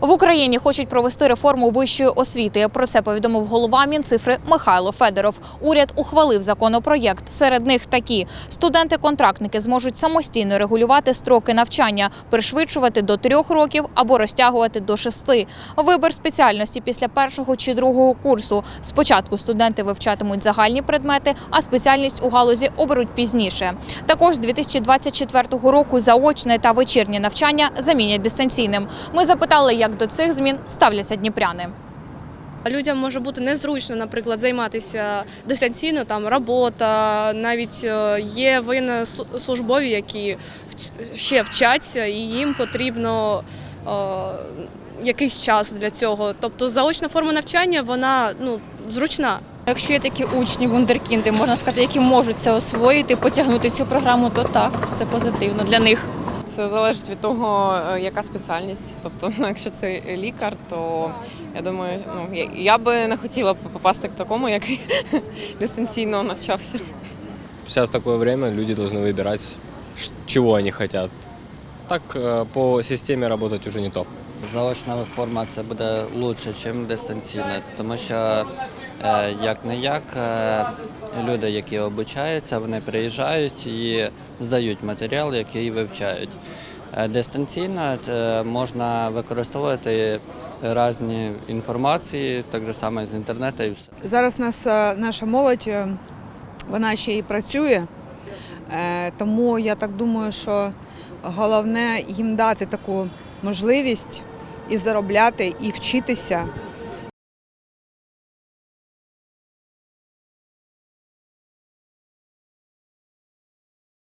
В Україні хочуть провести реформу вищої освіти. Про це повідомив голова Мінцифри Михайло Федоров. Уряд ухвалив законопроєкт. Серед них такі: студенти-контрактники зможуть самостійно регулювати строки навчання, пришвидшувати до трьох років або розтягувати до шести. Вибір спеціальності після першого чи другого курсу. Спочатку студенти вивчатимуть загальні предмети, а спеціальність у галузі оберуть пізніше. Також з 2024 року заочне та вечірнє навчання замінять дистанційним. Ми запитали, як до цих змін ставляться дніпряни. Людям може бути незручно, наприклад, займатися дистанційно, там робота, навіть е, є воєннослужбові, які ще вчаться, і їм потрібно е, якийсь час для цього. Тобто заочна форма навчання вона ну, зручна. Якщо є такі учні, вундеркінди, можна сказати, які можуть це освоїти, потягнути цю програму, то так, це позитивно для них. Це залежить від того, е, яка спеціальність. Тобто, ну, якщо це лікар, то я думаю, ну я, я би не хотіла б попасти к такому, який дистанційно навчався. Сейчас такое время, люди должны выбирать, ш- чего они хотят. Так э, по системе работать уже не то. Заочна форма це буде краще, ніж дистанційна, тому що е, як не як люди, які обучаються, вони приїжджають і здають матеріал, який вивчають. Е, Дистанційно е, можна використовувати різні інформації, так само з інтернету і все. Зараз нас, е, наша молодь, е, вона ще і працює, Е, тому я так думаю, що головне їм дати таку можливість і заробляти, і вчитися,